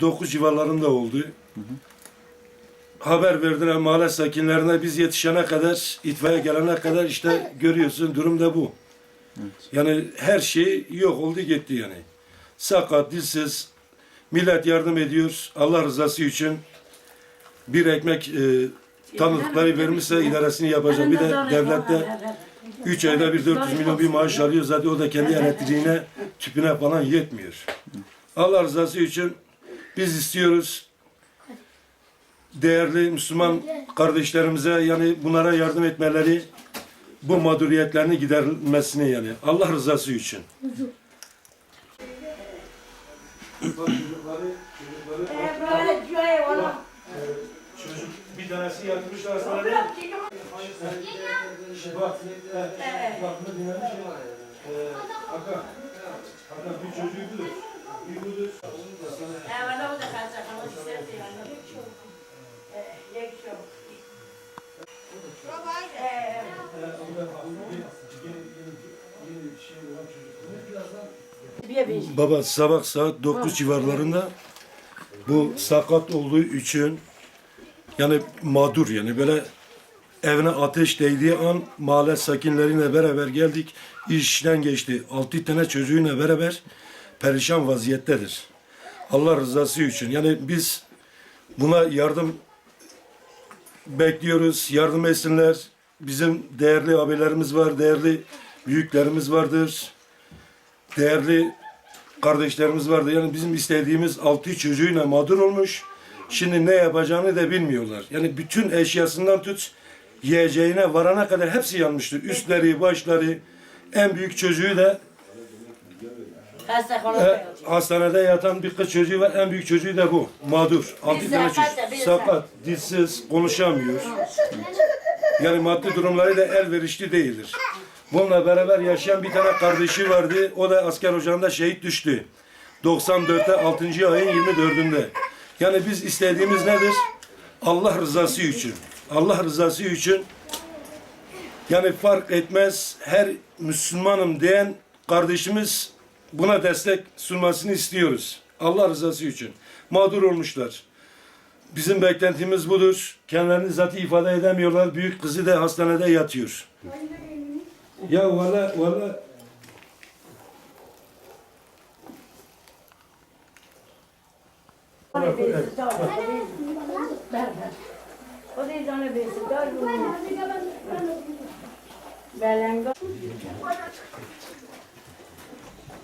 9 civarlarında oldu. Haber verdiler mahalle sakinlerine biz yetişene kadar, itfaiye gelene kadar işte görüyorsun durum da bu. Yani her şey yok oldu gitti yani. Sakat, dilsiz, millet yardım ediyor Allah rızası için. Bir ekmek e, tanıdıkları vermişse idaresini yapacak. Bir de devlette 3 ayda bir 400 milyon bir maaş alıyor. Zaten o da kendi elektriğine, tüpüne falan yetmiyor. Allah rızası için biz istiyoruz değerli Müslüman kardeşlerimize yani bunlara yardım etmeleri bu mağduriyetlerini giderilmesini yani Allah rızası için. Bir tanesi yatmışlar hastanede. Bak, bak bunu dinlemiş. Ee, Hakan, bir çocuğu budur. Bir budur. Baba sabah saat 9 civarlarında bu sakat olduğu için yani mağdur yani böyle evine ateş değdiği an mahalle sakinleriyle beraber geldik. İşten geçti. 6 tane çocuğuyla beraber perişan vaziyettedir. Allah rızası için. Yani biz buna yardım bekliyoruz. Yardım etsinler. Bizim değerli abilerimiz var, değerli büyüklerimiz vardır. Değerli kardeşlerimiz vardı. Yani bizim istediğimiz altı çocuğuyla mağdur olmuş. Şimdi ne yapacağını da bilmiyorlar. Yani bütün eşyasından tut yiyeceğine varana kadar hepsi yanmıştır. Üstleri, başları, en büyük çocuğu da e, hastanede yatan bir kız çocuğu var. En büyük çocuğu da bu. Mağdur. Altı tane sakat da, çocuk. Sakat, dilsiz, konuşamıyor. Yani maddi durumları da elverişli değildir. Bununla beraber yaşayan bir tane kardeşi vardı. O da asker ocağında şehit düştü. 94'te 6. ayın 24'ünde. Yani biz istediğimiz nedir? Allah rızası için. Allah rızası için yani fark etmez her Müslümanım diyen kardeşimiz buna destek sunmasını istiyoruz. Allah rızası için. Mağdur olmuşlar. Bizim beklentimiz budur. Kendilerini zaten ifade edemiyorlar. Büyük kızı da hastanede yatıyor. Ya valla valla